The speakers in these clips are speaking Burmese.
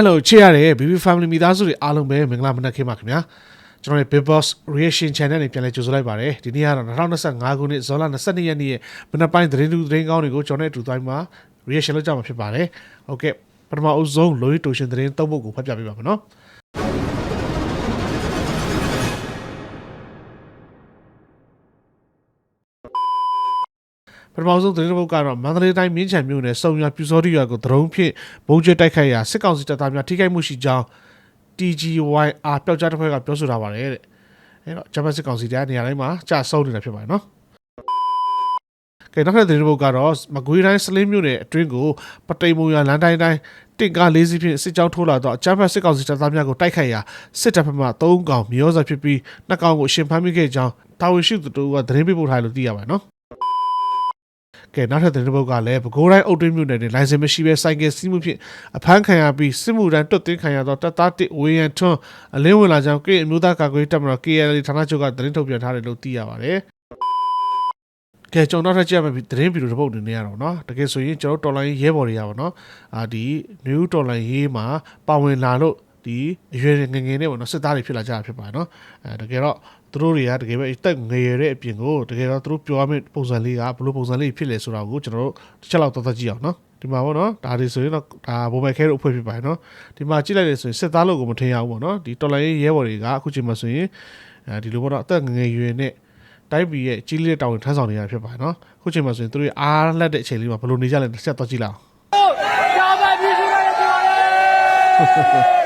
Hello ချစ်ရတဲ့ BB Family မိသားစုတွေအားလုံးပဲမင်္ဂလာမနက်ခင်းပါခင်ဗျာကျွန်တော်ရဲ့ Big Boss Reaction Channel နဲ့ပြန်လည်ကြိုဆိုလိုက်ပါတယ်ဒီနေ့ကတော့2025ခုနှစ်ဇွန်လ22ရက်နေ့ရဲ့မနက်ပိုင်းသတင်းတူသတင်းကောင်းတွေကိုကျွန်တော်နဲ့အတူတိုင်းမှာ reaction လုပ်ကြမှာဖြစ်ပါတယ်ဟုတ်ကဲ့ပထမအဦးဆုံးလိုရီတိုရှင်သတင်းသုံးဖို့ကိုဖတ်ပြပေးပါမယ်နော် ပထမဆုံးသတင်းတစ်ပုဒ်ကတော့မန္တလေးတိုင်းမြင်းချံမြို့နယ်စုံရပြူစောတိရွာကိုဒရုန်းဖြင့်ဘုံကျဲတိုက်ခိုက်ရာစစ်ကောင်စီတပ်သားများထိခိုက်မှုရှိကြောင်း TGYR ပျောက်ကြားတစ်ဖွဲ့ကပြောဆိုထားပါတယ်တဲ့အဲတော့ဂျပန်စစ်ကောင်စီတရားနေရာတိုင်းမှာကြာဆုံးနေတာဖြစ်ပါတယ်နော်ကဲနောက်ထပ်သတင်းတစ်ပုဒ်ကတော့မကွေးတိုင်းစလင်းမြို့နယ်အတွင်းကိုပတိမ်မုံရလမ်းတိုင်းတိုင်းတင့်ကားလေးစီးဖြင့်စစ်ကြောင်းထိုးလာတော့အကြမ်းဖက်စစ်ကောင်စီတပ်သားများကိုတိုက်ခိုက်ရာစစ်တပ်ဖက်မှ၃កောင်မြေဩဇာဖြစ်ပြီးနှစ်កောင်ကိုအရှင်ဖမ်းမိခဲ့ကြောင်းတာဝန်ရှိသူတို့ကသတင်းပေးပို့ထားတယ်လို့သိရပါတယ်နော် ကဲနောက်ထပ်သတင်းတစ်ပုဒ်ကလည်းပဲခူးတိုင်းအုတ်တွင်းမြို့နယ်တွင်လိုင်စင်မရှိဘဲစိုက်ကယ်စီးမှုဖြင့်အဖမ်းခံရပြီးစစ်မှုထမ်းတွတ်သိမ်းခံရသောတပ်သားတစ်ဝေယံထွန်းအလင်းဝင်လာကြောင်းကိအမျိုးသားကာကွယ်ရေးတပ်မတော် KNL ဌာနချုပ်ကသတင်းထုတ်ပြန်ထားတယ်လို့သိရပါတယ်။ကဲကျွန်တော်နောက်ထပ်ကြည့်ရမယ့်သတင်းဗီဒီယိုတစ်ပုဒ်အနေနဲ့ရတော့เนาะတကယ်ဆိုရင်ကျွန်တော်တော်လိုင်းရဲဘော်တွေရပါတော့အာဒီ new တော်လိုင်းရေးမှာပါဝင်လာလို့ဒီအရွယ်ငယ်ငယ်နဲ့ပေါ့နော်စစ်သားတွေဖြစ်လာကြတာဖြစ်ပါတယ်เนาะအဲတကယ်တော့ သူတို့တွေကတကယ်ပဲတက်ငယ်ရတဲ့အပြင်ကိုတကယ်တော့သူတို့ပြောရမယ့်ပုံစံလေးကဘလို့ပုံစံလေးဖြစ်လဲဆိုတာကိုကျွန်တော်တို့တစ်ချက်လောက်သွားသွားကြည့်အောင်နော်ဒီမှာပေါ့နော်ဒါတွေဆိုရင်တော့ဒါဘိုမဲခဲတို့အဖွဲ့ဖြစ်ပါတယ်နော်ဒီမှာကြည့်လိုက်တယ်ဆိုရင်စစ်သားလို့ကိုမထင်ရဘူးပေါ့နော်ဒီတော်လိုင်းရဲဘော်တွေကအခုချိန်မှာဆိုရင်ဒီလိုပေါ့နော်အသက်ငငယ်ရွယ်နဲ့တိုက်ပြည်ရဲ့ကြီးလေးတောင်ထမ်းဆောင်နေရဖြစ်ပါတယ်နော်အခုချိန်မှာဆိုရင်သူတို့အားလက်တဲ့အချိန်လေးမှာဘလို့နေကြလဲတစ်ချက်သွားကြည့်လိုက်အောင်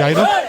যাই হোক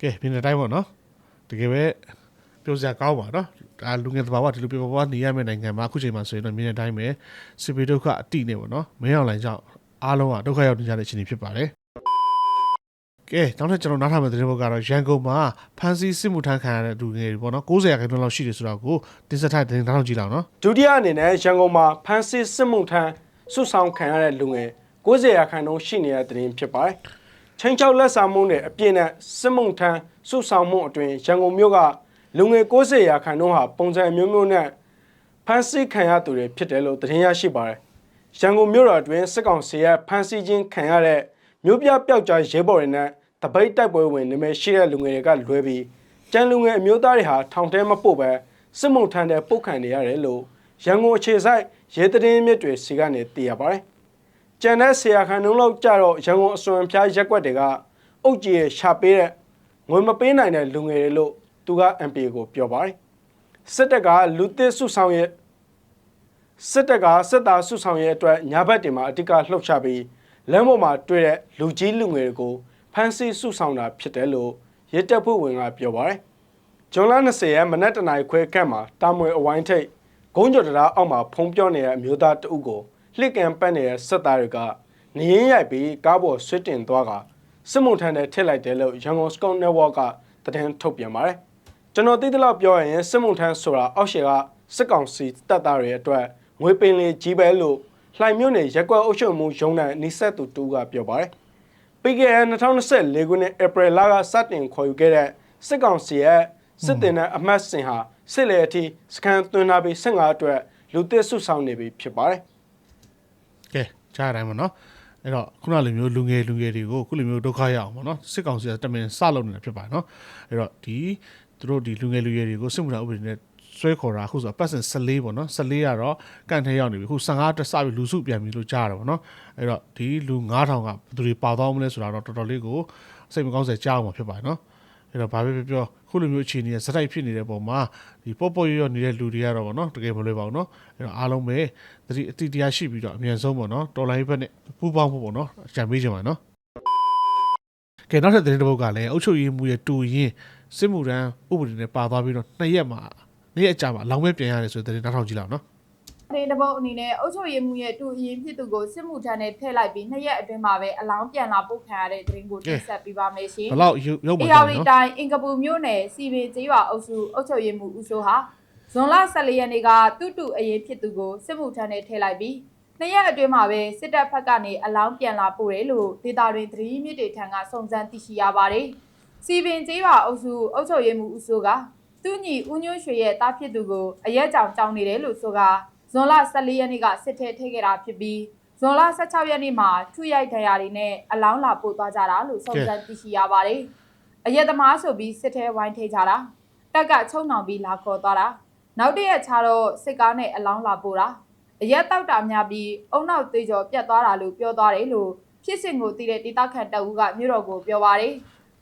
ကဲပြင်းတဲ့အတိုင်းပေါ့နော်တကယ်ပဲပြောစရာကောင်းပါနော်ဒါလူငယ်တဘာဝဒီလိုပြောပါနေရမယ့်နိုင်ငံမှာအခုချိန်မှာဆိုရင်တော့မြင်တဲ့အတိုင်းပဲစစ်ပေဒုက္ခအတိနဲ့ပေါ့နော်မင်းအောင်လိုင်းကြောင့်အားလုံးကဒုက္ခရောက်နေကြတဲ့အခြေအနေဖြစ်ပါတယ်ကဲနောက်ထပ်ကျွန်တော်နောက်ထပ်မယ့်သတင်းဘောကတော့ရန်ကုန်မှာဖန်စီစစ်မှုထမ်းခံရတဲ့လူငယ်တွေပေါ့နော်90ရာခိုင်နှုန်းလောက်ရှိတယ်ဆိုတော့ကိုတင်ဆက်ထားတဲ့သတင်းတောင်းကြည့်လောက်နော်ဒုတိယအနေနဲ့ရန်ကုန်မှာဖမ်းဆီးစစ်မှုထမ်းစုဆောင်ခံရတဲ့လူငယ်90ရာခိုင်နှုန်းရှိနေတဲ့တဲ့တင်ဖြစ်ပါတယ်။ ချင်းချောက်လက်ဆောင်မှုနဲ့အပြည့်နဲ့စစ်မှုထမ်းစုဆောင်မှုအတွင်ရန်ကုန်မြို့ကလူငယ်90ရာခိုင်နှုန်းဟာပုံစံအမျိုးမျိုးနဲ့ဖမ်းဆီးခံရသူတွေဖြစ်တယ်လို့သတင်းရရှိပါတယ်။ရန်ကုန်မြို့တော်အတွင်းစစ်ကောင်စီရဲ့ဖမ်းဆီးခြင်းခံရတဲ့မြို့ပြပျောက်ကြားရဲဘော်တွေနဲ့တပိတ်တိုက်ပွဲဝင်နေမဲ့ရှိတဲ့လူငယ်တွေကလွဲပြီးကျန်လူငယ်အမျိုးသားတွေဟာထောင်ထဲမပို့ပဲစစ်မှုထမ်းတဲ့ပုတ်ခံနေရတယ်လို့ရန်ကုန်အခြေစိုက်ရဲတရင်မြစ်တွေစီကနေသိရပါတယ်။ ကျန်တဲ့ဆရာခန်နှုံးလောက်ကြတော့ရန်ကုန်အစွန်ဖျားရက်ကွက်တွေကအုတ်ကြီးရရှာပေးတဲ့ငွေမပေးနိုင်တဲ့လူငယ်တွေလို့သူက MP ကိုပြောပါတယ်။စစ်တပ်ကလူသစ်စုဆောင်ရဲ့စစ်တပ်ကစစ်သားစုဆောင်ရဲ့အတွက်ညာဘက်တွေမှာအဓိကလှုပ်ရှားပြီးလမ်းပေါ်မှာတွေ့တဲ့လူကြီးလူငယ်တွေကိုဖမ်းဆီးစုဆောင်တာဖြစ်တယ်လို့ရဲတပ်ဖွဲ့ဝင်ကပြောပါတယ်။ဂျွန်လ20ရက်မနက်တနာရီခွဲခန့်မှာတာမွေအဝိုင်းထိပ်ဂုံးကျော်တရားအောက်မှာဖုံးပြောနေတဲ့အမျိုးသားတအုပ်ကို လှစ်ကန်ပတ်နေတဲ့စစ်သားတွေကနေရင်ရိုက်ပြီးကားပေါ်ဆွတ်တင်သွားကစစ်မှုထမ်းတဲ့ထစ်လိုက်တယ်လို့ရန်ကုန်စကော့နယ်ဝါကသတင်းထုတ်ပြန်ပါတယ်။ကျွန်တော်သိသလောက်ပြောရရင်စစ်မှုထမ်းဆိုတာအောက်ရှေကစစ်ကောင်စီတပ်သားတွေအတွက်ငွေပင်လီကြီးပဲလို့လှိုင်မြို့နယ်ရက်ကွက်အုပ်ချုပ်မှုရုံးနဲ့နှိဆက်သူတူကပြောပါတယ်။ပြီးခဲ့တဲ့2024ခုနှစ်ဧပြီလကစတင်ခေါ်ယူခဲ့တဲ့စစ်ကောင်စီရဲ့စစ်တင်တဲ့အမှတ်စဉ်ဟာစစ်လေအထိစကန်သွင်းထားပြီး15အတွက်လူသစ်စုဆောင်နေပြီဖြစ်ပါတယ် ကဲကြားရတိုင်းပေါ့နော်အဲ့တော့ခုနလိုမျိုးလူငယ်လူငယ်တွေကိုခုလိုမျိုးဒုက္ခရအောင်ပေါ့နော်စစ်ကောင်စီကတမင်စလုပ်နေတာဖြစ်ပါတယ်နော်အဲ့တော့ဒီသူတို့ဒီလူငယ်လူငယ်တွေကိုစစ်မှုထမ်းဥပဒေနဲ့ဆွဲခေါ်တာအခုဆိုအပတ်စဉ်14ပေါ့နော်14ကတော့ကန့်ထဲရောက်နေပြီအခု15တက်စပြီလူစုပြန်ပြီလို့ကြားရတာပေါ့နော်အဲ့တော့ဒီလူ9000ကဘယ်သူတွေပါသွားမလဲဆိုတာတော့တော်တော်လေးကိုစိတ်မကောင်းစရာကြားအောင်မှာဖြစ်ပါတယ်နော် အဲ့တော့ဘာပဲပြောပြောခုလိုမျိုးအခြေအနေကစတိုက်ဖြစ်နေတဲ့ပုံမှာဒီပေါ့ပေါ့ရွရွနေတဲ့လူတွေကတော့ဗောနော်တကယ်မလွယ်ပါဘူးနော်အဲ့တော့အားလုံးပဲသတိအတိတရားရှိပြီးတော့အမြန်ဆုံးဗောနော်တော်လိုင်းဘက်နဲ့ပူးပေါင်းဖို့ဗောနော်အကြံပေးချင်ပါနော်ကဲနောက်ထပ်သတင်းတစ်ပုဒ်ကလည်းအုတ်ချုပ်ရေးမှုရဲ့တူရင်စစ်မှုရန်ဥပဒေနဲ့ပါသွားပြီးတော့နှစ်ရက်မှာနေ့ရက်အကြာမှာအလောင်းပဲပြန်ရတယ်ဆိုတဲ့သတင်းနောက်ထောင်ကြည့်လောက်နော် ဒေတပုတ်အနေနဲ့အုပ်ချုပ်ရေးမှုရဲ့တူအရင်ဖြစ်သူကိုစစ်မှုထမ်းနဲ့ထည့်လိုက်ပြီးနှစ်ရက်အတွင်းမှာပဲအလောင်းပြန်လာပို့ခံရတဲ့သတင်းကိုတင်ဆက်ပေးပါမယ်ရှင်ဘယ်လောက်ရုပ်ရုပ်မှအေန်ယာတယ်ဝတီနော်တိုင်းအင်ကပူမြို့နယ်စီပင်ကျေးရွာအုပ်စုအုပ်ချုပ်ရေးမှုဦးစိုးဟာဇွန်လ14ရက်နေ့ကတူတူအရင်ဖြစ်သူကိုစစ်မှုထမ်းနဲ့ထည့်လိုက်ပြီးနှစ်ရက်အတွင်းမှာပဲစစ်တပ်ဘက်ကနေအလောင်းပြန်လာပို့တယ်လို့ဒေတာတွင်သတင်းမြစ်တွေထံကစုံစမ်းသိရှိရပါတယ်စီပင်ကျေးရွာအုပ်စုအုပ်ချုပ်ရေးမှုဦးစိုးကသူ့ညီဦးညွှန့်ရွှေရဲ့တားဖြစ်သူကိုအရက်ကြောင်ကြောင်းနေတယ်လို့ဆိုက ဇွန်လ14ရက်နေ့ကစစ်ထဲထည့်ခဲ့တာဖြစ်ပြီးဇွန်လ16ရက်နေ့မှာထုရိုက်ဒဏ်ရာတွေနဲ့အလောင်းလာပို့သွားကြတာလို့စုံစမ်းသိရှိရပါတယ်။အရက်သမားဆိုပြီးစစ်ထဲဝိုင်းထိကြတာတက်ကချုံနှောင်ပြီးလာခေါ်သွားတာနောက်တစ်ရက်ခြားတော့စစ်ကားနဲ့အလောင်းလာပို့တာအရက်တောက်တာများပြီးအုံနောက်သေးကျော်ပြတ်သွားတာလို့ပြောသွားတယ်လို့ဖြစ်စဉ်ကိုသိတဲ့ဒေသခံတအူးကမြို့တော်ကိုပြောပါတယ်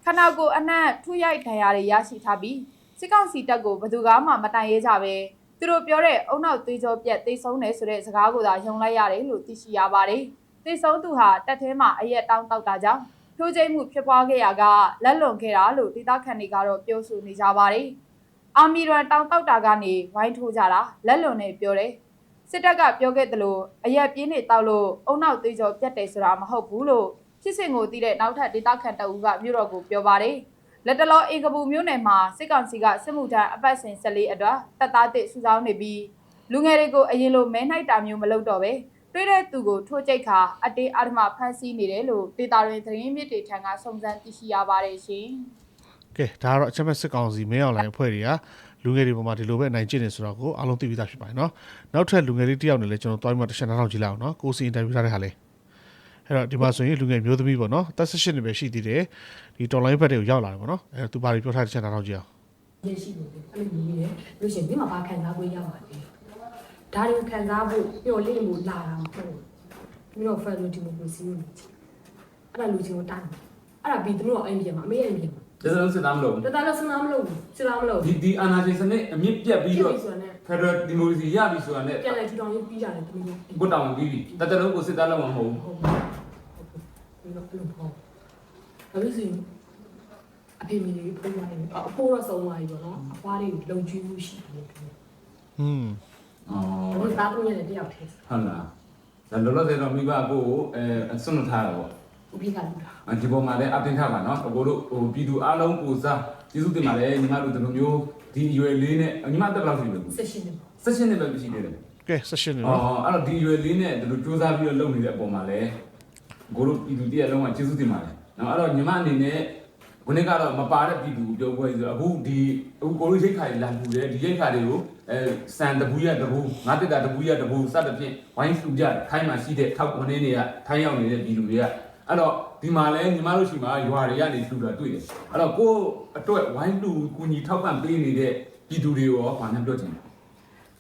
ခနာကိုအနှံ့ထူရိုက်ဒဏ်ရာတွေရရှိထားပြီးစစ်ကောင်စီတပ်ကိုဘယ်သူကမှမတိုင်ရဲကြပဲ သူတို့ပြောတဲ့အုံနောက်သေးကျော်ပြတ်သိဆုံးတယ်ဆိုတဲ့စကားကိုသာယုံလိုက်ရတယ်လို့သိရှိရပါတယ်သိဆုံးသူဟာတက်ထဲမှာအရက်တောင်းတောက်တာကြောင့်ထိုးကျိတ်မှုဖြစ်ပွားခဲ့ရာကလက်လွန်ခဲ့တာလို့ဒေသခံတွေကတော့ပြောဆိုနေကြပါတယ်။အာမီရန်တောင်တောက်တာကနေဝိုင်းထိုးကြတာလက်လွန်နေပြောတယ်။စစ်တပ်ကပြောခဲ့သလိုအရက်ပြင်းနေတောက်လို့အုံနောက်သေးကျော်ပြတ်တယ်ဆိုတာမဟုတ်ဘူးလို့ဖြစ်စဉ်ကိုသိတဲ့နောက်ထပ်ဒေသခံတအူးကမြို့တော်ကိုပြောပါတယ်။ လက်တလောအေကပူမြို့နယ်မှာစစ်ကောင်စီကစစ်မှုထမ်းအပတ်စဉ်14အတွက်တပ်သားတစ်စုဆောင်းနေပြီးလူငယ်တွေကိုအရင်လိုမဲနှိုက်တာမျိုးမလုပ်တော့ပဲတွေ့တဲ့သူကိုထိုးကြိတ်ခါအတေးအာဓမဖမ်းဆီးနေတယ်လို့ဒေတာတွင်သတင်းမြစ်တွေထံကစုံစမ်းသိရှိရပါတယ်ရှင်ကဲဒါကတော့အချက်မဲ့စစ်ကောင်စီမင်းအောင်လိုင်းအဖွဲ့တွေကလူငယ်တွေပေါ်မှာဒီလိုပဲအနိုင်ကျင့်နေဆိုတော့ကိုအားလုံးသိပြီးသားဖြစ်ပါတယ်နော်နောက်ထပ်လူငယ်လေးတစ်ယောက်နဲ့လည်းကျွန်တော်တွားပြီးမှတစ်ချက်နောက်ထောင်ကြည့်လိုက်အောင်နော်ကိုစီအင်တာဗျူးထားတဲ့ဟာလေး အဲ့တော့ဒီမှာဆိုရင်လူငယ်မျိုးသမီးပေါ့နော်တက်16နှစ်ပဲရှိသေးတယ်ဒီတော်လိုင်းဘက်တွေကိုရောက်လာတယ်ပေါ့နော်အဲ့တော့သူဘာတွေပြောထားတဲ့ချက်နောက်ထောင်ကြည့်အောင်ရရှိလို့အဲ့လိုမျိုးလေလို့ရှိရင်ဒီမှာပါခံစား권ရပါလေဒါတွေခံစားဖို့ပျော်လင့်ဖို့လာတာမဟုတ်ဘူးပြီးတော့ federal democracy ကိုလို့အဲ့ဒါလူချင်းကိုတားတယ်အဲ့ဒါပြီးသူတို့အိမ်ပြန်မှာအမေအိမ်ပြန်မှာကျစလုံးစစ်သားမလို့တတလို့စဉ်းစားမလို့စဉ်းစားမလို့ဒီဒီအာနာရှင်စနစ်အမြင့်ပြတ်ပြီးပြီးတော့တော့ဆိုတာနဲ့ Federal Democracy ရပြီဆိုတာနဲ့ပြန်လဲထူထောင်ရေးပြီးကြတယ်တမီးတို့ကိုတောင်းပြီးပြီတတလုံးကိုစစ်သားလုံးမဟုတ်ဘူးဟုတ်ပါ ဘူးပြီးတော့ဘယ်လိုပေါ့ဒါလို့ဆိုရင်အဖေမီလေးဖိုးသွားတယ်အဖိုးတော့ဆုံးသွားပြီပေါ့နော်အဖွားလေးကိုလုံကျွေးမှုရှိတယ်ဟွန်းအော်ဘယ်သားသမီးနဲ့တယောက်တည်းဟုတ်လားဒါလောလောဆယ်တော့မိဘကိုအဲဆွန့်ထားတာပေါ့ဥပိ္ပကလူတာဒီပေါ်မှာလည်းအတင်ထားပါနော်အကိုတို့ဟိုပြည်သူအားလုံးကိုစားကျေးဇူးတင်ပါတယ်ညီမတို့ဒီလိုမျိုးဒီအရွယ်လေးနဲ့ညီမတက်ဘယ်လောက်ရှိလဲဆက်ရှင်နေပေါ့ဆက်ရှင်နဲ့ပဲရှိနေတယ်ကဲ16နှစ်အော်နော်အဲ့တော့ဒီရွယ်လေးနဲ့ဒီလိုစူးစမ်းပြီးတော့လုပ်နေတဲ့အပေါ်မှာလည်း ကိုတို့ပြည်သူတည်းအလုံးကကျေးဇူးတင်ပါတယ်။နော်အဲ့တော့ညီမအနေနဲ့ခုနေ့ကတော့မပါတဲ့ပြည်သူပြောပွဲဆိုအခုဒီအခုကိုတို့ရိတ်ခါတွေလာပူတယ်ဒီရိတ်ခါတွေကိုအဲစံတပူရတပူငါတက်တာတပူရတပူစသဖြင့်ဝိုင်းစုကြခိုင်းမှရှိတဲ့ထောက်ကနေတွေကထိုင်းရောက်နေတဲ့ပြည်သူတွေကအဲ့တော့ဒီမှာလဲညီမတို့ရှိမှာရွာတွေကနေလှူတာတွေ့တယ်အဲ့တော့ကိုအတွက်ဝိုင်းလူကူညီထောက်ပံ့ပေးနေတဲ့ပြည်သူတွေရောဘာနဲ့ပြောချင်လဲ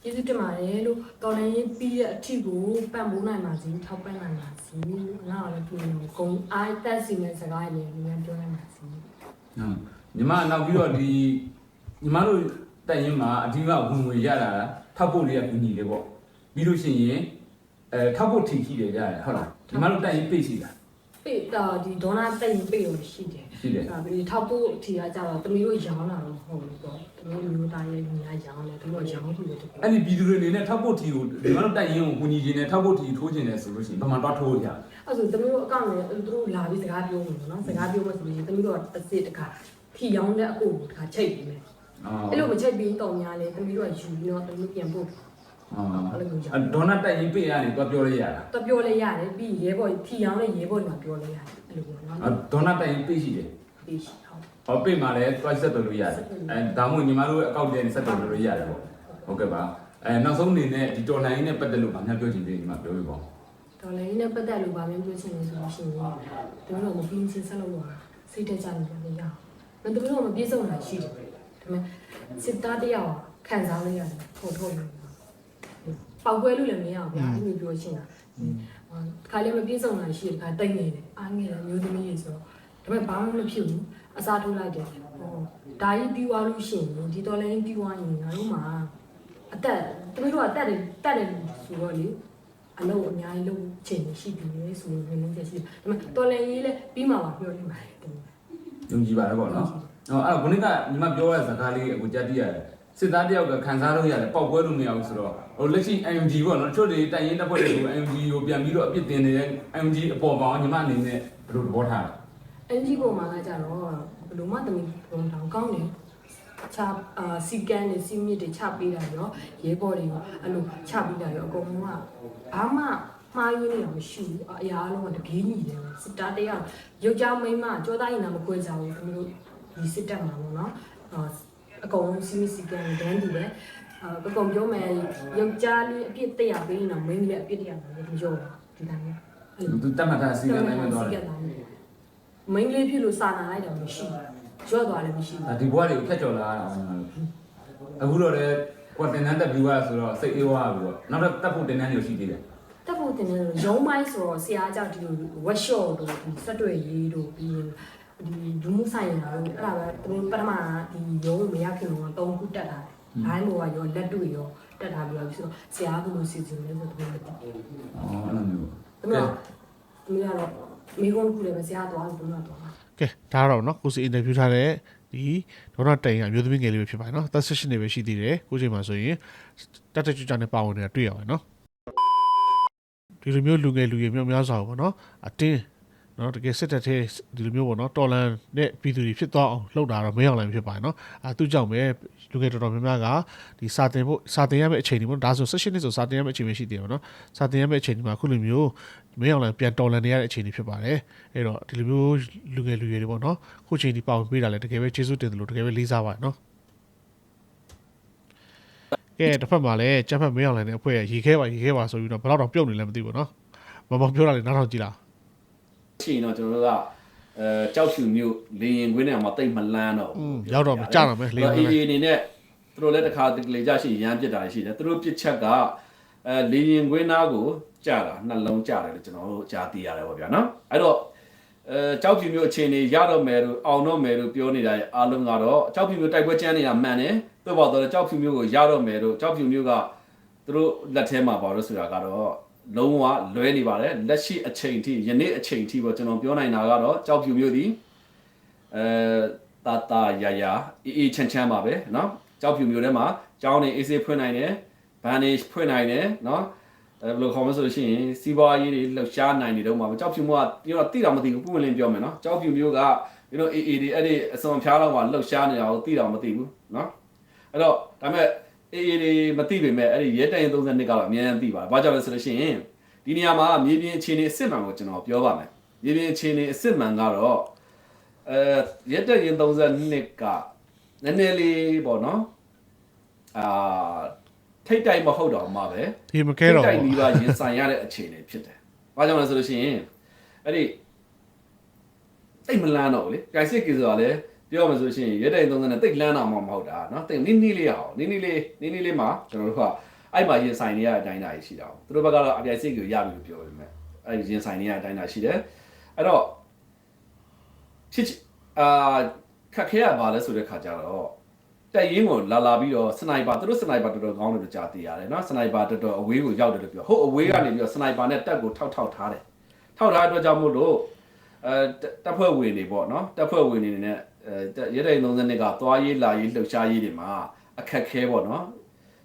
ကျေးဇူးတင်ပါတယ်လို့တော်လည်းရင်ပြီးတဲ့အထီကိုပံ့ပိုးနိုင်ပါစေထောက်ပံ့နိုင်ပါစေငါလည်းပြောနေကုံအားတက်စီမဲ့စကားတွေလည်းပြောနိုင်ပါစေဟုတ်ညီမနောက်ပြီးတော့ဒီညီမတို့တက်ရင်မှာအဓိကဝင်ငွေရတာထောက်ဖို့လေးကကူညီလေပေါ့ပြီးလို့ရှိရင်အဲထောက်ဖို့ထီရှိတယ်ရတယ်ဟုတ်လားညီမတို့တက်ရင်ပြည့်ရှိတာ ပေတော့ဒီဒေါနာတက်ရင်ပေလို့ရှိတယ်ရှိတယ်ဒါပြီးထောက်ဖို့အထီကကြတော့တမီးတို့ရောင်းလာတော့ဟုတ်လို့ပေါ့တမီးမျိုးသားရဲ့ညီအရောင်းတယ်သူတို့ရောင်းလို့တကယ်အဲ့ဒီပြည်သူတွေအနေနဲ့ထောက်ဖို့ထီကိုညီမတို့တက်ရင်ကိုကူညီခြင်းနဲ့ထောက်ဖို့ထီထိုးခြင်းနဲ့ဆိုလို့ရှိရင်ဘာမှတော့ထိုးရအဲ့ဆိုတမီးတို့အကောင့်နဲ့သူတို့လာပြီးစကားပြောမှာနော်စကားပြောမှဆိုရင်တမီးတို့ကတစ်စစ်တစ်ခါဖြီရောင်းတဲ့အကိုကိုတစ်ခါချိတ်ပြီးမယ်အော်အဲ့လိုမချိတ်ပြီးတော့များလေတမီးတို့ကယူပြီးတော့တမီးပြန်ပို့ အော်အဒေါနာတက်ရင်ပြည့်ရတယ်တော့ပြောလိုက်ရတာတော့ပြောလဲရတယ်ပြီးရဲဘော်ဖြီရောင်းလဲရဲဘော်တွေမှာပြောလဲရတယ်အဲ့လိုပေါ့နော်ဒေါနာတက်ရင်ပြည့်ရှိတယ်ပြီးရှိဟုတ် ဟောပြည့်မှာလည်းတွိုက်ဆက်တော်လို့ရတယ်အဲဒါမှမဟုတ်ညီမတို့ရဲ့အကောင့်ထဲနဲ့ဆက်တော်လို့ရတယ်ပေါ့ဟုတ်ကဲ့ပါအဲနောက်ဆုံးအနေနဲ့ဒီတော်လိုင်းနဲ့ပတ်သက်လို့ဗာများပြောချင်သေးတယ်ညီမပြောပြပါဦးတော်လည်းနဲ့ပတ်သက်လို့ဗာမင်းပြောချင်လဲဆိုလို့ရှိရင်တို့တော့မပြီးချင်းဆက်လို့ရစိတ်တက်ကြနေတယ်ရအောင်မတို့တော့မပြေဆုံးတာရှိတယ်ဒါပေမဲ့စစ်သားတယောက်ခံစားလို့ရတယ်ပုံထုတ်လို့ ပေါက်ကွဲလို့လည်းမရအောင်ဗျာအဲ့လိုပြောချင်တာခါလေးမပြေဆုံးတာရှိတယ်ခါတိတ်နေတယ်အားငယ်တယ်မျိုးသမီးတွေဆိုတော့ဒါပေမဲ့ဘာမှမဖြစ်ဘူးအစားထိုးလိုက်တယ်ဟောဒါကြီးပြီးသွားလို့ရှိရင်ဒီတော်လည်းပြီးသွားရင်ငါတို့မှာအသက်သူတို့ကတက်တယ်တက်တယ်ဆိုတော့လေအလုပ်အများကြီးလုပ်ချင်ရှိပြီလေဆိုရင်လည်းလည်းရှိတယ်ဒါပေမဲ့တော်လည်းကြီးလည်းပြီးမှပါပြောနေပါတယ်ယုံကြည်ပါတယ်ပေါ့နော်။ဟောအဲ့တော့ခုနကညီမပြောရတဲ့စကားလေးအခုကြားသိရတယ် စစ်သားတယောက်ကခံစားလို့ရတယ်ပောက်ကွဲလို့မရဘူးဆိုတော့ဟိုလက်ရှိ MG ပေါ့နော်တချို့တွေတိုင်ရင်တပ်ဖွဲ့တွေကို MG ကိုပြန်ပြီးတော့အပြစ်တင်နေတဲ့ MG အပေါ်ပေါင်းညီမအနေနဲ့ဘယ်လိုသဘောထားလဲအန်ဂျီပုံမှာကကြတော့ဘယ်လိုမှသမီးပုံတောင်ကောင်းတယ်ချအာစီကန်နဲ့စီမြစ်တွေချပေးတာရောရဲဘော်တွေရောအဲ့လိုချပေးတာရောအကုန်လုံးကဘာမှမှားရင်းနေတာမရှိဘူးအရာအလုံးကတပြေးညီတယ်စစ်သားတယောက်ယောက်ျားမိန်းမကြောသားရင်နာမကွဲကြဘူးသူတို့ဒီစစ်တပ်မှာပေါ့နော် အာအကုန်လုံးစီမီစီကန်ဒန်းတူပဲအာအကုန်ပြောမယ်ယောက်ျားလေးအပြစ်တက်ရပေးနေတာမိန်းကလေးအပြစ်တက်ရမှာလေဒီရောဒီတိုင်းအဲ့လိုသူတတ်မှတ်ထားစီကံတိုင်းမှာတော့မိန်းကလေးဖြစ်လို့စာနာလိုက်တာမရှိဘူးကြော့သွားလည်းမရှိဘူးဒီဘွားတွေကိုဖက်ကျော်လာတာအခုတော့လေကွာတင်နန်းတက်ပြီးသွားဆိုတော့စိတ်အေးသွားပြီပေါ့နောက်တော့တက်ဖို့တင်နန်းတွေရှိသေးတယ်တက်ဖို့တင်တယ်လို့ရုံးပိုင်းဆိုတော့ဆရာကြောင့်ဒီလို workshop တို့ဒီစက်တွေရေးတို့ပြီးရင် ဒီဒူးမှုဆိုင်ရာတို့အဲ့ဒါပဲသူတို့ပထမဒီရုံးမရခင်တော့တုံးခုတက်တာဘိုင်းဘောကရောလက်တွေ့ရောတက်တာပြီးတော့ဆိုတော့ဆရာကဘယ်လိုစီစဉ်လဲဆိုတော့သူတို့ ။အော်အဲ့လိုမျိုး သူတို့သူတို့ကတော့မိကုန်းခုလည်းပဲဆရာသွားလို့သူတို့ကတော့ ကဲဒါကတော့เนาะကိုစီအင်တာဗျူးထားတဲ့ဒီဒေါနာတိုင်ကအမျိုးသမီးငယ်လေးပဲဖြစ်ပါတယ်เนาะသက်16နှစ်ပဲရှိသေးတယ်ကိုချိန်မှာဆိုရင်တက်တက်ကြွကြွနဲ့ပါဝင်နေတာတွေ့ရပါတယ်เนาะဒီလိုမျိုးလူငယ်လူရွယ်မြောက်များစွာပေါ့เนาะအတင်း နော်တကယ်စစ်တပ်ထဲဒီလိုမျိုးပေါ့နော်တော်လန်နဲ့ပြည်သူတွေဖြစ်သွားအောင်လှုပ်တာတော့မင်းအောင်လည်းဖြစ်ပါတယ်နော်အဲသူကြောင့်ပဲလူငယ်တော်တော်များများကဒီစာတင်ဖို့စာတင်ရမယ့်အချိန်ဒီပေါ့ဒါဆို16နှစ်ဆိုစာတင်ရမယ့်အချိန်ပဲရှိတယ်ပေါ့နော်စာတင်ရမယ့်အချိန်ဒီမှာခုလိုမျိုးမင်းအောင်လည်းပြန်တော်လန်နေရတဲ့အချိန်တွေဖြစ်ပါတယ်အဲတော့ဒီလိုမျိုးလူငယ်လူရွယ်တွေပေါ့နော်ခုချိန်ဒီပေါင်ပေးတာလည်းတကယ်ပဲကျေးဇူးတင်တယ်လို့တကယ်ပဲလေးစားပါတယ်နော်ကဲတစ်ဖက်မှာလည်းကျက်ဖက်မင်းအောင်လည်းအဖွဲ့ရေခဲပါရေခဲပါဆိုပြီးတော့ဘယ်တော့ပြုတ်နေလဲမသိဘူးနော်မမပြောတာလေနောက်တော့ကြည့်လား ရှိရင်တော့ကျွန်တော်တို့ကအဲကြောက်ဖြူမျိုးလေရင်ခွင်းထဲမှာတိတ်မလန်းတော့อืมရောက်တော့မကြတော့မယ်လေလေရင်ခွင်းထဲအေးအနေနဲ့သူတို့လည်းတစ်ခါလေကြရှိရမ်းပြစ်တာရှိတယ်သူတို့ပြစ်ချက်ကအဲလေရင်ခွင်းသားကိုကြာတာနှလုံးကြာတယ်လို့ကျွန်တော်တို့ကြားသိရတယ်ပေါ့ဗျာနော်အဲ့တော့အဲကြောက်ဖြူမျိုးအခြေအနေရတော့မယ်လို့အောင်တော့မယ်လို့ပြောနေတာရဲ့အားလုံးကတော့ကြောက်ဖြူမျိုးတိုက်ပွဲကျန်းနေတာမှန်တယ်သို့ပေါ်တော့ကြောက်ဖြူမျိုးကိုရတော့မယ်လို့ကြောက်ဖြူမျိုးကသူတို့လက်ထဲမှာပါလို့ဆိုတာကတော့ လုံးဝလွဲနေပါတယ်လက်ရှိအချိန်ထိယနေ့အချိန်ထိပေါ့ကျွန်တော်ပြောနိုင်တာကတော့ကြောက်ဖြူမျိုးဒီအဲတာတာယာယာအေးအေးချမ်းချမ်းပါပဲเนาะကြောက်ဖြူမျိုးထဲမှာကျောင်းနေအေးဆေးဖွင့်နိုင်တယ်ဘန်နေဖွင့်နိုင်တယ်เนาะအဲဘယ်လိုခေါ်မလဲဆိုလို့ရှိရင်စီးပွားရေးတွေလှုပ်ရှားနိုင်နေတော့မှာပဲကြောက်ဖြူမျိုးကပြောတော့တိတာမသိဘူးပုံလင်းပြောမယ်เนาะကြောက်ဖြူမျိုးကဒီလိုအေးအေးတွေအဲ့ဒီအစွန်ဖျားတော့မှာလှုပ်ရှားနေတာကိုတိတာမသိဘူးเนาะအဲ့တော့ဒါပေမဲ့ အေးအေးတွေမသိပေမဲ့အဲ့ဒီရဲတိုင်32ကတော့အများကြီးသိပါတယ်ဘာကြောင့်လဲဆိုလို့ရှိရင်ဒီနေရာမှာမြေပြင်အခြေအနေအစ်စ်မှန်ကိုကျွန်တော်ပြောပါမယ်မြေပြင်အခြေအနေအစ်စ်မှန်ကတော့အဲရဲတိုင်32ကနည်းနည်းလေးပေါ့နော်အာထိတ်တိုက်မဟုတ်တော့မှပဲဒီမကဲတော့တိုက်ဘူးပြီးပါရင်ဆိုင်ရတဲ့အခြေအနေဖြစ်တယ်။ဘာကြောင့်လဲဆိုလို့ရှိရင်အဲ့ဒီတိတ်မလန်းတော့ဘူးလေ။ကြိုက်စစ်ကေဆိုတာလည်း ပြောမှဆိုရှင်ရွက်တိုင်သုံးစနဲ့တိတ်လန်းတာမှမဟုတ်တာနော်တိတ်နီးနီးလေးရအောင်နီးနီးလေးနီးနီးလေးမှာကျွန်တော်တို့ကအဲ့မှာရင်ဆိုင်နေရတဲ့အတိုင်းတာရှိတာ။သူတို့ဘက်ကတော့အပြိုင်စိတ်ကိုရပြီလို့ပြောပေမဲ့အဲ့ရင်ဆိုင်နေရတဲ့အတိုင်းတာရှိတယ်။အဲ့တော့ချစ်အာခက်ခဲရပါလဲဆိုတဲ့ခါကျတော့တက်ရင်းကိုလာလာပြီးတော့စနိုက်ပါသူတို့စနိုက်ပါတော်တော်ကောင်းတယ်လို့ကြားသိရတယ်နော်စနိုက်ပါတော်တော်အဝေးကိုရောက်တယ်လို့ပြောဟုတ်အဝေးကနေပြီးတော့စနိုက်ပါနဲ့တက်ကိုထောက်ထောက်ထားတယ်ထောက်ထားအတွက်ကြောင့်မို့လို့အဲတက်ဖွဲ့ဝင်တွေပေါ့နော်တက်ဖွဲ့ဝင်တွေနဲ့ အဲရတဲ့32ကသွားရေးလာရေးလှုပ်ရှားရေးတွေမှာအခက်ခဲပေါ့နော်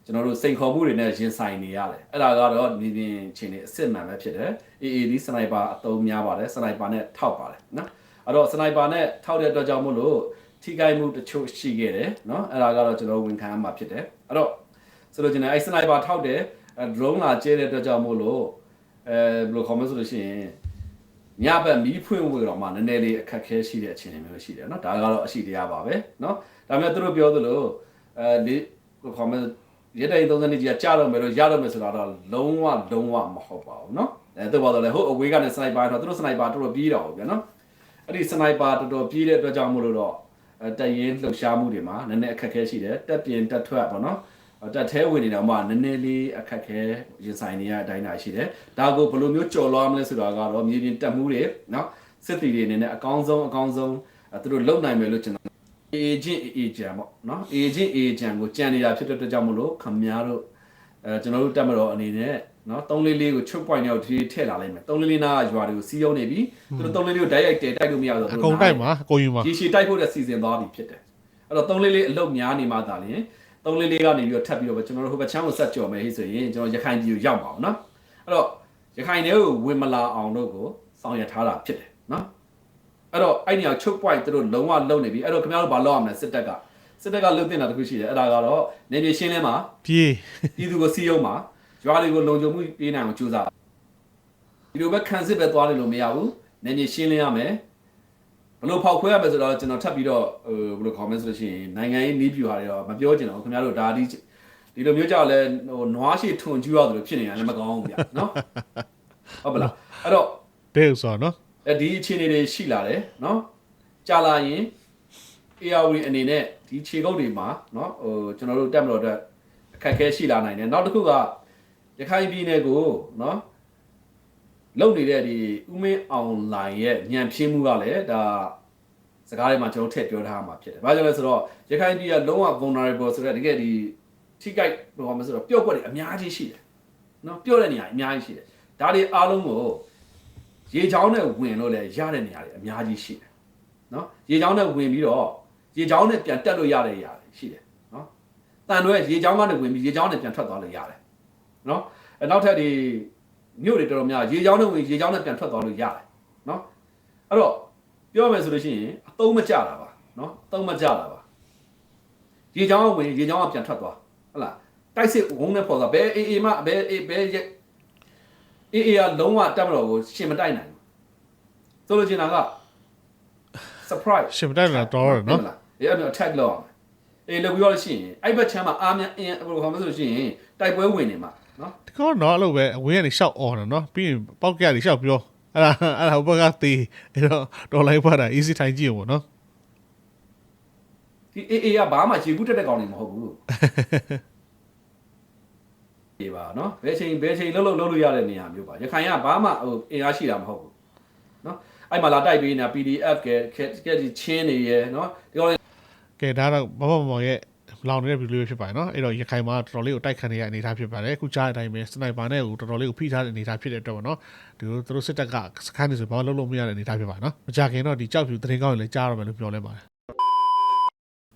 ကျွန်တော်တို့စိန်ခေါ်မှုတွေနဲ့ရင်ဆိုင်နေရတယ်အဲ့ဒါကတော့နေပြင်ချင်းနေအစစ်မှန်ပဲဖြစ်တယ် AAD စနိုက်ပါအသုံးများပါတယ်စနိုက်ပါနဲ့ထောက်ပါတယ်နော်အဲ့တော့စနိုက်ပါနဲ့ထောက်တဲ့အတွက်ကြောင့်မို့လို့ထိခိုက်မှုတချို့ရှိခဲ့တယ်နော်အဲ့ဒါကတော့ကျွန်တော်ဝန်ခံရမှာဖြစ်တယ်အဲ့တော့ဆိုလိုချင်တယ်အဲ့စနိုက်ပါထောက်တယ် drone လာကျဲတဲ့အတွက်ကြောင့်မို့လို့အဲဘယ်လိုခေါ်မလဲဆိုလို့ရှိရင် ညဘက်မီးဖွင့်ဝေတော့မှနည်းနည်းလေးအခက်ခဲရှိတဲ့အခြေအနေမျိုးရှိတယ်เนาะဒါကတော့အရှိတရားပါပဲเนาะဒါပေမဲ့သူတို့ပြောသလိုအဲဒီဘယ်လိုခေါ်မလဲရတဲ့30နှစ်ကြီးကကြာတော့မယ်လို့ရတော့မယ်ဆိုတာတော့လုံးဝလုံးဝမဟုတ်ပါဘူးเนาะအဲသူဘာလို့လဲဟိုအဝေးကနေစနိုက်ပါတော့သူတို့စနိုက်ပါတော်တော်ပြီးတော့ဗျာเนาะအဲ့ဒီစနိုက်ပါတော်တော်ပြီးတဲ့အတွက်ကြောင့်မို့လို့တော့အဲတက်ရင်လှုပ်ရှားမှုတွေမှာနည်းနည်းအခက်ခဲရှိတယ်တက်ပြင်တက်ထွက်ပေါ့နော် တက်သေးဝင်နေတော့မှနည်းနည်းလေးအခက်ခဲရင်ဆိုင်နေရတဲ့အတိုင်းတာရှိတယ်ဒါကိုဘယ်လိုမျိုးကြော်လွှားမလဲဆိုတာကတော့မြေပြင်တက်မှုတွေနော်စစ်တီတွေအနေနဲ့အကောင်းဆုံးအကောင်းဆုံးအဲသူတို့လုံနိုင်မယ်လို့ကျွန်တော် agent agent ပေါ့နော် agent agent ကိုကြံနေတာဖြစ်တဲ့အတွက်ကြောင့်မလို့ခမများတို့အဲကျွန်တော်တို့တက်မတော်အနေနဲ့နော်344ကိုချုပ် point ရောက်ဒီထည့်လာလိုက်မယ်344နာရွာတွေကိုစီးရုံးနေပြီသူတို့344ကိုတိုက်ရိုက်တဲတိုက်လို့မရဘူးအကုန်တိုက်မှာအကုန်ယူမှာရေရှည်တိုက်ဖို့တဲ့စီစဉ်သွားပြီဖြစ်တယ်အဲ့တော့3လေးလေးအလုတ်များနေမှသာလျှင် 3 3လေးလေးကနေပြီးတော့ထပ်ပြီးတော့ကျွန်တော်တို့ဟိုဘက်ချမ်းကိုဆက်ကြော်မယ်ဟိဆိုရင်ကျွန်တော်ရခိုင်ပြည်ကိုရောက်ပါအောင်နော်အဲ့တော့ရခိုင်တွေကိုဝင်မလာအောင်တို့ကိုဆောင်ရွက်ထားတာဖြစ်တယ်နော်အဲ့တော့အဲ့ဒီအောင်ချုပ် point သူတို့လုံးဝလုံနေပြီအဲ့တော့ခင်ဗျားတို့ဘာလုပ်ရမလဲစစ်တပ်ကစစ်တပ်ကလုပ်တင်တာတခုရှိတယ်အဲ့ဒါကတော့နေပြည်ရှင်းလင်းမှာပြေးပြည်သူကိုစီးရုံးမှာရွာတွေကိုလုံခြုံမှုပေးနိုင်အောင်ကြိုးစားဒီလိုပဲခံစစ်ပဲသွားတယ်လို့မရဘူးနေပြည်ရှင်းလင်းရမယ် ဘလို့ဖောက်ခွဲရမယ်ဆိုတော့ကျွန်တော်ထပ်ပြီးတော့ဟိုဘလို့ comment ဆိုလို့ရှိရင်နိုင်ငံရေးနေပြူဟာတွေတော့မပြောချင်တော့ခင်ဗျားတို့ဒါဒီဒီလိုမျိုးကြောက်လဲဟိုနွားရှိထွန်ကျူးရတယ်လို့ဖြစ်နေတာလည်းမကောင်းဘူးဗျာနော်ဟုတ်ပလားအဲ့တော့ဘယ်ဆိုတော့နော်အဲဒီအခြေအနေတွေရှိလာတယ်နော်ကြာလာရင် ARW အနေနဲ့ဒီခြေကုပ်တွေမှာနော်ဟိုကျွန်တော်တို့တက်မလို့အတွက်အခက်အခဲရှိလာနိုင်တယ်နောက်တစ်ခုကရခိုင်ပြည်နယ်ကိုနော် လုပ်နေတဲ့ဒီဥမင်းအောင်လိုင်ရဲ့ညံဖြင်းမှုကလည်းဒါစကားတွေမှာကျွန်တော်ထည့်ပြောထားမှာဖြစ်တယ်။ဘာကြောင့်လဲဆိုတော့ရခိုင်ပြည်ကလုံးဝ vulnerable ဆိုတဲ့တကယ်ဒီထိကိုက်ဘာမှဆိုတော့ပျော့ကွက်တွေအများကြီးရှိတယ်။နော်ပျော့တဲ့နေရာအများကြီးရှိတယ်။ဒါတွေအားလုံးကိုရေချောင်းနဲ့ဝင်လို့လည်းရတဲ့နေရာတွေအများကြီးရှိတယ်။နော်ရေချောင်းနဲ့ဝင်ပြီးတော့ရေချောင်းနဲ့ပြန်တက်လို့ရတဲ့နေရာတွေရှိတယ်။နော်တန်တော့ရေချောင်းကနေဝင်ပြီးရေချောင်းနဲ့ပြန်ထွက်သွားလို့ရတယ်။နော်နောက်ထပ်ဒီ မြို့တွေတော်တော်များရေချောင်းနဲ့ဝင်ရေချောင်းနဲ့ပြန်ထွက်သွားလို့ရတယ်နော်အဲ့တော့ပြောမယ်ဆိုလို့ရှိရင်အသုံးမကျတာပါနော်အသုံးမကျတာပါရေချောင်းကဝင်ရေချောင်းကပြန်ထွက်သွားဟုတ်လားတိုက်စစ်ဝုန်းနဲ့ပေါ်သွားဘယ်အေးအေးမှဘယ်အေးဘယ်ရက်အေးအေးကလုံးဝတက်မတော်ကိုရှင်မတိုက်နိုင်ဘူးဆိုလိုချင်တာက surprise ရှင်မတိုက်လာတော့ရနော်အေးအဲ့လို attack လုပ်အောင်အေးလောက်ပြီးတော့ရှိရင်အဲ့ဘက်ချမ်းမှာအားများအင်းဘယ်လိုခေါ်မလဲဆိုလို့ရှိရင်တိုက်ပွဲဝင်နေမှာ နော်ဒီကောတော့အဲ့လိုပဲအဝေးကနေရှောက်អော်တယ်နော်ပြီးရင်ပေါက်ကရတွေရှောက်ပြောအဲ့ဒါအဲ့ဒါဘက်ကသေးအဲ့တော့ဒေါ်လာဖတ်တာ easy ထိုင်ကြည့်အောင်ပေါ့နော်ဒီအေးအေးကဘာမှရေဘူးတက်တဲ့ကောင်တွေမဟုတ်ဘူးဒီပါနော်ဘယ်ချိန်ဘယ်ချိန်လှုပ်လှုပ်လှုပ်လို့ရတဲ့နေရာမျိုးပါရခိုင်ကဘာမှဟိုအင်အားရှိတာမဟုတ်ဘူးနော်အဲ့မှာလာတိုက်ပေးနေတာ PDF ကဲကဲဒီချင်းနေရယ်နော်ဒီကောင်ကဲဒါတော့မမမောင်ရဲ့ လောင်နေတဲ့ဗီဒီယိုဖြစ်ပါတယ်နော်အဲ့တော့ရခိုင်မှာတော်တော်လေးကိုတိုက်ခံနေရတဲ့အနေအထားဖြစ်ပါတယ်အခုကြားတဲ့အတိုင်းပဲစနိုက်ပါနဲ့ကိုတော်တော်လေးကိုဖိထားတဲ့အနေအထားဖြစ်တဲ့အတွက်ပေါ့နော်ဒီလိုသူတို့စစ်တပ်ကစခန်းနေဆိုဘာမှလုပ်လို့မရတဲ့အနေအထားဖြစ်ပါတယ်နော်မကြခင်တော့ဒီကြောက်ဖြူသတင်းကောင်းတွေလည်းကြားရမယ်လို့ပြောလဲပါတယ်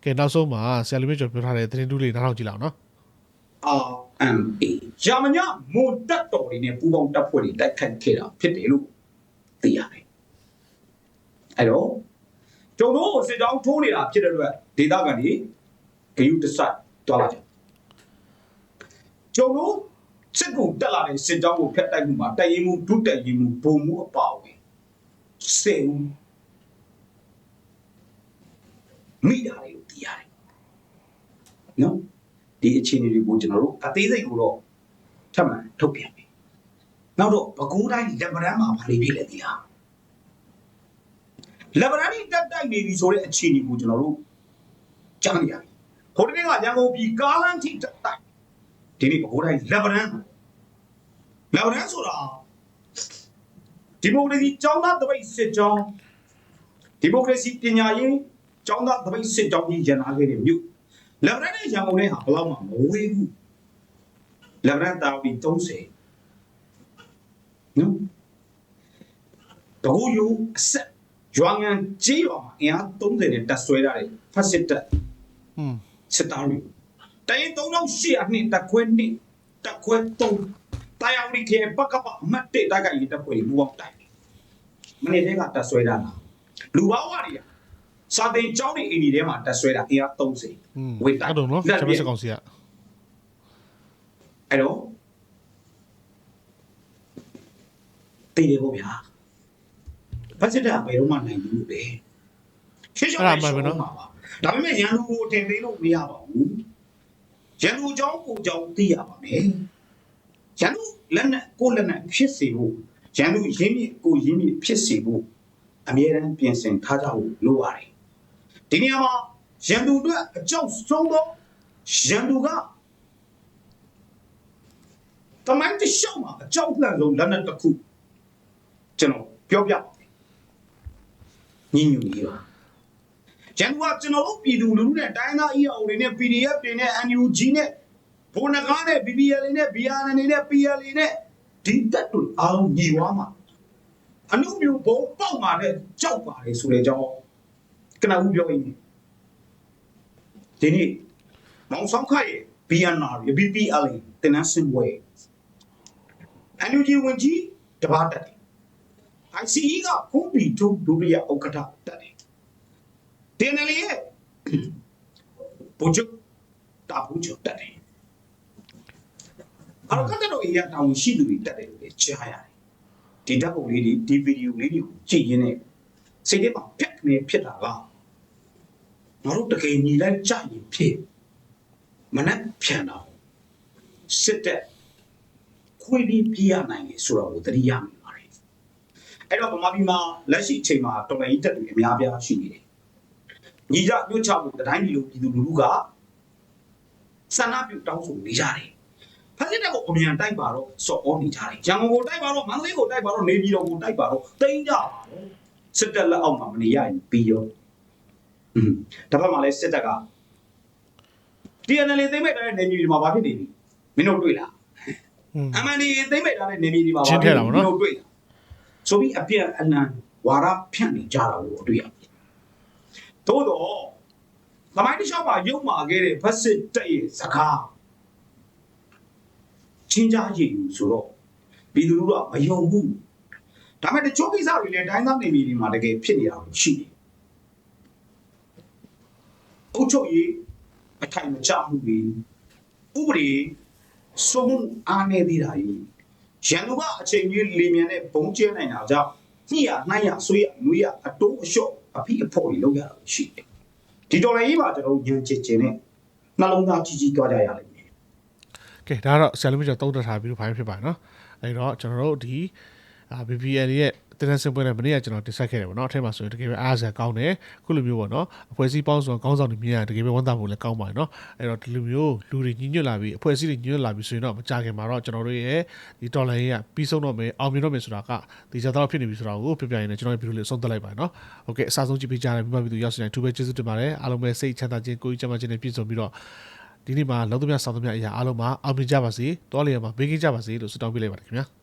ကဲနောက်ဆုံးမှာဆယ်လူမြင့်ကျော်ပြောထားတဲ့သတင်းတူးလေးနားထောင်ကြည့်လောက်နော် RMA ဂျာမညာမွန်တက်တော်တွေနဲ့ပူပေါင်းတပ်ဖွဲ့တွေတိုက်ခတ်ခဲ့တာဖြစ်တယ်လို့သိရတယ်။အဲ့တော့ကျုံတို့စစ်ကြောင်းထိုးနေတာဖြစ်တဲ့အတွက်ဒေသခံတွေ ဂယုတစိုက်တွားလာကြ။ကျုံတို့စစ်ကူတက်လာတဲ့စစ်ကြောင်းကိုဖျက်တိုက်မှုမှာတရင်မှုဒုတက်ရင်မှုဘုံမှုအပါအဝင်စေဦးမိတာတွေကိုသိရတယ်။နော်ဒီအခြေအနေတွေကိုကျွန်တော်တို့အသေးစိတ်ကိုတော့ထပ်မံထုတ်ပြန်ပြီ။နောက်တော့ပဲခူးတိုင်းလက်ဗရန်မှာဘာတွေဖြစ်လဲဒီဟာလက်ဗရန်นี่တက်တိုက်နေပြီဆိုတဲ့အခြေအနေကိုကျွန်တော်တို့ကြားနေရတယ်။ ခေါ်တဲ့နေ့ကရန်ကုန်ပြည်ကားလမ်းထိတက်တိုက်ဒီနေ့ပဲခူးတိုင်းလက်ဗရန်လက်ဗရန်ဆိုတာဒီမိုကရေစီကျောင်းသားတပိတ်စစ်ကြောင်းဒီမိုကရေစီပညာရေးကျောင်းသားတပိတ်စစ်ကြောင်းကြီးရန်လာခဲ့တဲ့မြို့လက်ဗရန်နဲ့ရန်ကုန်နဲ့ဟာဘယ်တော့မှမဝေးဘူးလက်ဗရန်တာဝီ30နော်တကူယူအဆက်ရွာငံကြီးရွာမှာအင်အား30နဲ့တက်ဆွဲထားတယ်ဖတ်စစ်တက်ဟွန်း စစ်သားတွေတိုင်း3800နှစ်တက်ခွဲနှစ်တက်ခွဲ3တရားဝီခေပကပအမတ်တေတကရေးတက်ခွဲဘူအောင်တိုက်မနေ့တည်းကတက်ဆွဲတာလားလူဘာဝတွေကစာတင်ကျောင်းနေအိမ်ဒီထဲမှာတက်ဆွဲတာအင်အား30ဟွန်းဝေးတိုက်အဲ့တော့နော်လက်ကျွန်ပြတော်စကောင်စီကအဲ့တော့တည်တယ်ပေါ့ဗျာဘတ်ဂျက်တာဘယ်တော့မှနိုင်ဘူးလေရှင်းရှင်းလေးရှင်းပါပါ ဒါပေမဲ့ရန်သူကိုတင်ပေးလို့မရပါဘူးရန်သူအကြောင်းကိုအကြောင်းသိရပါမယ်ရန်သူလက်နဲ့ကိုယ်လက်နဲ့ဖြစ်စေဖို့ရန်သူရင်းမြစ်ကိုရင်းမြစ်ဖြစ်စေဖို့အမြဲတမ်းပြင်ဆင်ထားကြဖို့လိုပါတယ်ဒီနေရာမှာရန်သူအတွက်အကြောက်ဆုံးသောရန်သူကတမိုင်းတစ်လျှောက်မှာအကြောက်လန့်ဆုံးလက်နက်တစ်ခုကျွန်တော်ပြောပြပါမယ်ညညူကြီးပါ ကျန်ကကျွန်တော်တို့ပြည်သူလူထုနဲ့တိုင်းသား EAO တွေနဲ့ PDF တွေနဲ့ NUG နဲ့ဘုံနဂါးနဲ့ BBL နဲ့ BRN နဲ့ PL နဲ့ဒီတက်တို့အားလုံးညီဝါမှာအနုမျိုးဘုံပေါက်မှာနဲ့ကြောက်ပါလေဆိုတဲ့အကြောင်းကနဦးပြောရင်းဒီနေ့မောင်ဆောင်ခရဲ့ BNR BPL တင်နန်းစင်ပွဲ NUG ဝင်ကြီးတပါတက်တယ် ICE ကဖုန်ပီတူဒုတိယဥက္ကဋ္ဌတက်တယ် တင်တယ်လေရဲ့ဘုချုပ်တာဘူးချုပ်တက်တယ်အဲ့တော့ကတ္တတော်ကြီးကတောင်းရှိသူတွေတက်တယ်လို့လည်းကြားရတယ်ဒီဓာတ်ပုံလေးတွေဒီဗီဒီယိုလေးတွေကိုကြည့်ရင်းနဲ့စိတ်ထဲမှာပြက်နေဖြစ်တာကငါတို့တကယ်ညီလိုက်ကြရင်ဖြစ်မနဲ့ဖြန်တော့စစ်တဲ့ခွေးပြီးပြရနိုင်လေဆိုတော့ကိုသတိရမိပါတယ်အဲ့တော့ဗမာပြည်မှာလက်ရှိအချိန်မှာတော်လိုင်းတက်တွေအများပြားရှိနေတယ် ညီကြညွှတ်ချဖို့တိုင်းပြည်လိုပြည်သူလူထုကဆန္ဒပြုတောင်းဆိုနေကြတယ်ဖက်စစ်တပ်ကိုအမြန်တိုက်ပါတော့စော်ဩနေကြတယ်ရန်ကုန်ကိုတိုက်ပါတော့မန္တလေးကိုတိုက်ပါတော့နေပြည်တော်ကိုတိုက်ပါတော့တိမ့်ကြပါတော့စစ်တပ်လက်အောက်မှာမနေရရင်ပြီးရောอืมတစ်ဖက်မှာလည်းစစ်တပ်က TNL သိမ့်မဲ့တဲ့နေပြည်တော်မှာဘာဖြစ်နေပြီမင်းတို့တွေ့လားအမှန်ဒီသိမ့်မဲ့တဲ့နေပြည်တော်မှာဘာဖြစ်နေပြီမင်းတို့တွေ့လားဆိုပြီးအပြည့်အနံဝါရဖြန့်နေကြတာကိုတွေ့ရတယ် သို့တော့သမိုင်းတစ်လျှောက်မှာရုပ်မာခဲ့တဲ့ဖက်စစ်တပ်ရဲ့စကားချင်းကြားရည်ယူဆိုတော့ပြည်သူလူထုကမယုံဘူးဒါပေမဲ့တချို့ကိစ္စတွေလည်းတိုင်းသားနေပြည်တော်မှာတကယ်ဖြစ်နေတာကိုရှိတယ်အုတ်ချုပ်ရေးအထိုင်မချမှုတွေဥပဒေစိုးမိုးအားနေသေးတာကြီးရန်ကုန်ကအချိန်ကြီးလီမြန်နဲ့ဘုံကျဲနိုင်တာကြောင့်ညှိရနှိုင်းရဆွေးရငွေရအတိုးအလျှော့ အဖိအဖို့ကြီးလုပ်ရတာရှိတယ်ဒီတော်လည်းကြီးပါကျွန်တော်တို့ညံချစ်ခြင်းနဲ့နှလုံးသားကြီးကြီးတွားကြရလိမ့်မယ်ကဲဒါကတော့ဆရာလူမျိုးကျော်တုံးတက်ထားပြီးတော့ဖိုင်းဖြစ်ပါနော်အဲ့တော့ကျွန်တော်တို့ဒီအာ BPL ရဲ့ တင်တဲ့စင်ပွဲနဲ့မနေ့ကကျွန်တော်တင်ဆက်ခဲ့တယ်ပေါ့နော်အထက်မှာဆိုရင်တကယ်ပဲအားစရာကောင်းတယ်ခုလိုမျိုးပေါ့နော်အဖွဲ့အစည်းပေါင်းစုံခေါင်းဆောင်တွေမြင်ရတကယ်ပဲဝမ်းသာဖို့လည်းကောင်းပါတယ်နော်အဲ့တော့ဒီလိုမျိုးလူတွေညီညွတ်လာပြီးအဖွဲ့အစည်းတွေညီညွတ်လာပြီးဆိုရင်တော့မကြခင်မှာတော့ကျွန်တော်တို့ရဲ့ဒီတော်လိုင်းရေးကပြီးဆုံးတော့မယ်အောင်မြင်တော့မယ်ဆိုတာကဒီကြတော့ဖြစ်နေပြီဆိုတာကိုပြပြရင်းနဲ့ကျွန်တော်ရဲ့ဗီဒီယိုလေးအဆုံးသတ်လိုက်ပါတယ်နော်ဟုတ်ကဲ့အစားဆုံးကြည့်ပေးကြတဲ့မိဘပြည်သူရောက်စတဲ့သူပဲကျေးဇူးတင်ပါတယ်အားလုံးပဲစိတ်ချမ်းသာခြင်းကိုယ်ကြီးကျန်းမာခြင်းနဲ့ပြည့်စုံပြီးတော့ဒီနေ့မှာလုံးသမျှဆောင်းသမျှအရာအားလုံးမှာအောင်မြင်ကြပါစေတောလျာမှာဘေးကင်းကြပါစေလို့ဆုတောင်းပေးလိုက်ပါတယ်ခင်ဗျာ